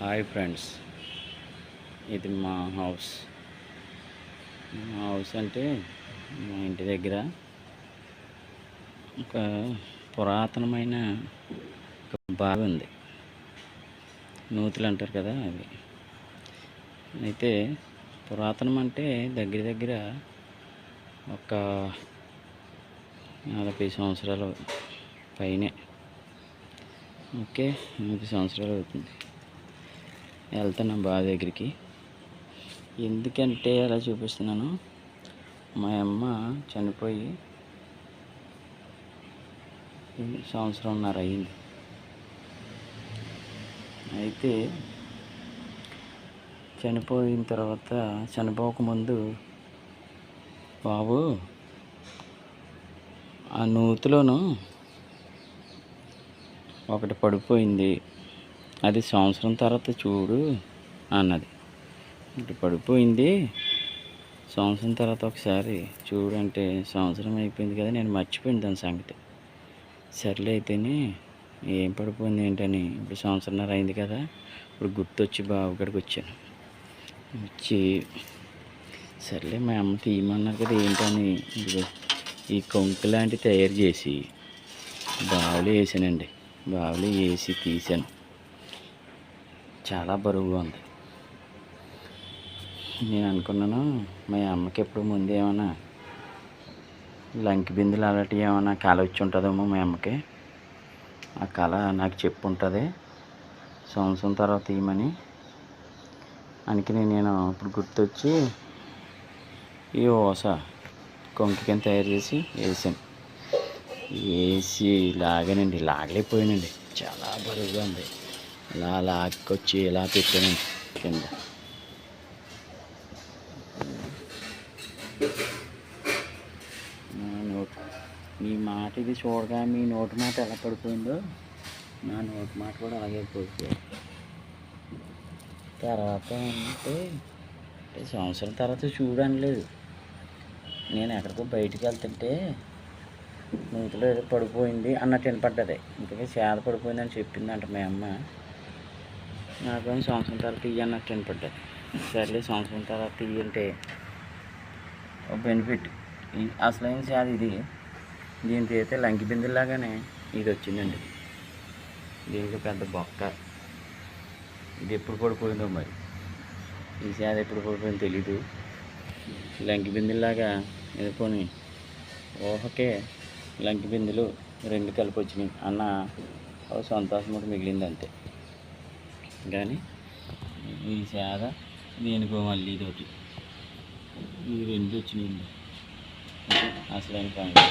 Hi friends ఇది మా house మా హౌస్ అంటే మా ఇంటి దగ్గర ఒక పురాతనమైన ఒక బావి ఉంది. నూతులు అంటారు కదా అవి. అయితే పురాతనం అంటే దగ్గర దగ్గర ఒక నలభై సంవత్సరాలు పైనే. ఓకే నలభై సంవత్సరాలు అవుతుంది. వెళ్తున్నాం బావి దగ్గరికి. ఎందుకంటే అలా చూపిస్తున్నాను. మా అమ్మ చనిపోయి సంవత్సరంన్నర అయింది. అయితే చనిపోయిన తర్వాత చనిపోకముందు బాబు ఆ నూతిలోను ఒకటి పడిపోయింది. అది సంవత్సరం తర్వాత చూడు అన్నది. ఇటు పడిపోయింది. సంవత్సరం తర్వాత ఒకసారి చూడంటే సంవత్సరం అయిపోయింది కదా నేను మర్చిపోయింది దాని సంగతి. సర్లే అయితేనే ఏం పడిపోయింది ఏంటని. ఇప్పుడు సంవత్సరంన్నర అయింది కదా ఇప్పుడు గుర్తొచ్చి బావగడికి వచ్చాను. వచ్చి సర్లే మా అమ్మ తీయమన్నారు కదా ఏంటని ఈ కొంకు లాంటి తయారు చేసి బావులు వేసానండి. బావులు వేసి తీసాను చాలా బరువుగా ఉంది. నేను అనుకున్నాను మా అమ్మకి ఎప్పుడు ముందు ఏమైనా లంకి బిందులు అలాంటివి ఏమైనా కళ వచ్చి ఉంటుందేమో మా అమ్మకి. ఆ కళ నాకు చెప్పు ఉంటుంది. సంవత్సరం తర్వాత ఇవ్వమని. అందుకని నేను ఇప్పుడు గుర్తొచ్చి ఈ ఓస కొంకికని తయారు చేసి వేసాను. వేసి లాగానండి లాగలేకపోయానండి. చాలా బరువుగా ఉంది. ఇలా ఆకొచ్చి ఇలా పెట్టాను కింద నోట్ మీ మాట ఇది చూడగా మీ నోటి మాట ఎలా పడిపోయిందో నా నోటి మాట కూడా అలాగే పడిపోయింది. తర్వాత అంటే అంటే సంవత్సరం తర్వాత చూడనలేదు నేను ఎక్కడికో బయటికి వెళ్తుంటే నూతిలో ఏదో పడిపోయింది అన్నట్టు వినపడ్డది. ఇంతకీ సేద పడిపోయిందని చెప్పిందంట మీ అమ్మ. నాకు సంవత్సరం తర్వాత ఇయ్యి అన్నట్టు సర్లే సంవత్సరం తర్వాత ఇవ్వంటే ఒక బెనిఫిట్ అసలైన సేద ఇది? దీనికి అయితే లంకి బిందెలాగానే ఇది వచ్చిందండి. దీనికి పెద్ద బొక్క. ఇది ఎప్పుడు పడిపోయిందో మరి? ఈ సేద ఎప్పుడు పడిపోయిందో తెలీదు. లంకి బిందెలాగా ఎదుర్కొని ఊహకే లంకి బిందెలు రెండు కలిపి వచ్చినాయి. అన్న సంతోషం కూడా మిగిలింది అంతే. కానీ ఈ సేద దీనికో మళ్ళీ ఇదొకటి. ఈ రెండు వచ్చినాయి. అని పాయింట్